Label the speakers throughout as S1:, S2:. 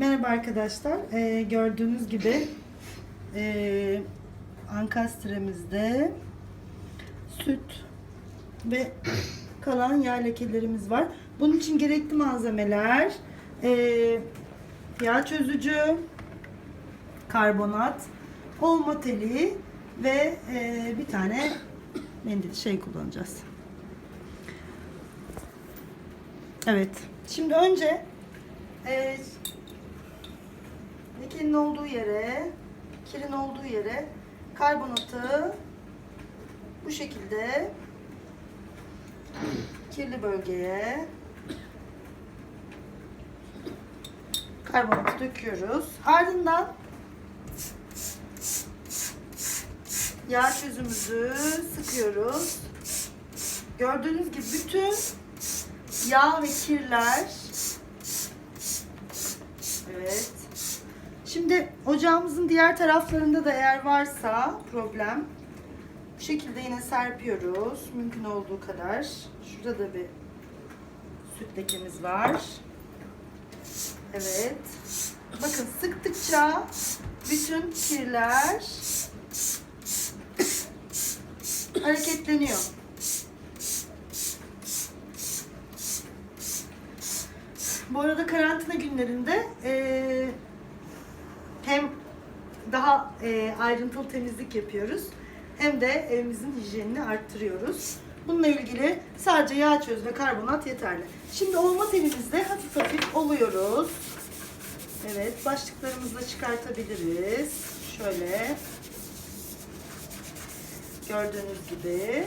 S1: Merhaba arkadaşlar. Ee, gördüğünüz gibi ee, ankastremizde süt ve kalan yağ lekelerimiz var. Bunun için gerekli malzemeler ee, yağ çözücü, karbonat, olma teli ve ee, bir tane mendil şey kullanacağız. Evet. Şimdi önce ee, lekenin olduğu yere, kirin olduğu yere karbonatı bu şekilde kirli bölgeye karbonatı döküyoruz. Ardından yağ çözümümüzü sıkıyoruz. Gördüğünüz gibi bütün yağ ve kirler Evet. Şimdi ocağımızın diğer taraflarında da eğer varsa problem bu şekilde yine serpiyoruz. Mümkün olduğu kadar. Şurada da bir süt lekemiz var. Evet. Bakın sıktıkça bütün kirler hareketleniyor. Bu arada karantina günlerinde hem daha eee, ayrıntılı temizlik yapıyoruz hem de evimizin hijyenini arttırıyoruz. Bununla ilgili sadece yağ çöz ve karbonat yeterli. Şimdi olma telimizde hafif hafif oluyoruz. Evet, başlıklarımızı da çıkartabiliriz. Şöyle. Gördüğünüz gibi.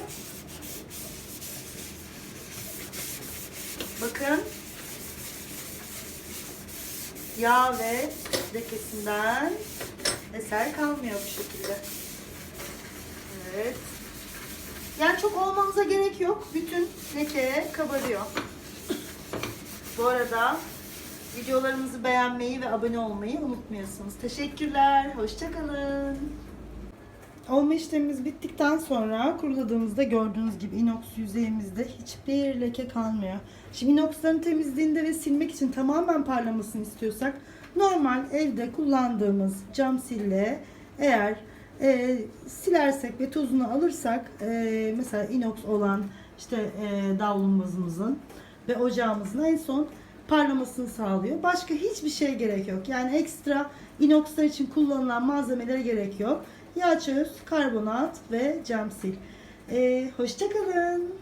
S1: Bakın yağ ve lekesinden eser kalmıyor bu şekilde. Evet. Yani çok olmanıza gerek yok. Bütün leke kabarıyor. Bu arada videolarımızı beğenmeyi ve abone olmayı unutmuyorsunuz. Teşekkürler. Hoşçakalın. Olma işlemimiz bittikten sonra kuruladığımızda gördüğünüz gibi inox yüzeyimizde hiçbir leke kalmıyor. Şimdi inoxların temizliğinde ve silmek için tamamen parlamasını istiyorsak normal evde kullandığımız cam sille eğer e, silersek ve tozunu alırsak e, mesela inox olan işte e, davlumbazımızın ve ocağımızın en son parlamasını sağlıyor. Başka hiçbir şey gerek yok. Yani ekstra inoxlar için kullanılan malzemelere gerek yok. Yağ çöz, karbonat ve cam sil. Ee, hoşçakalın.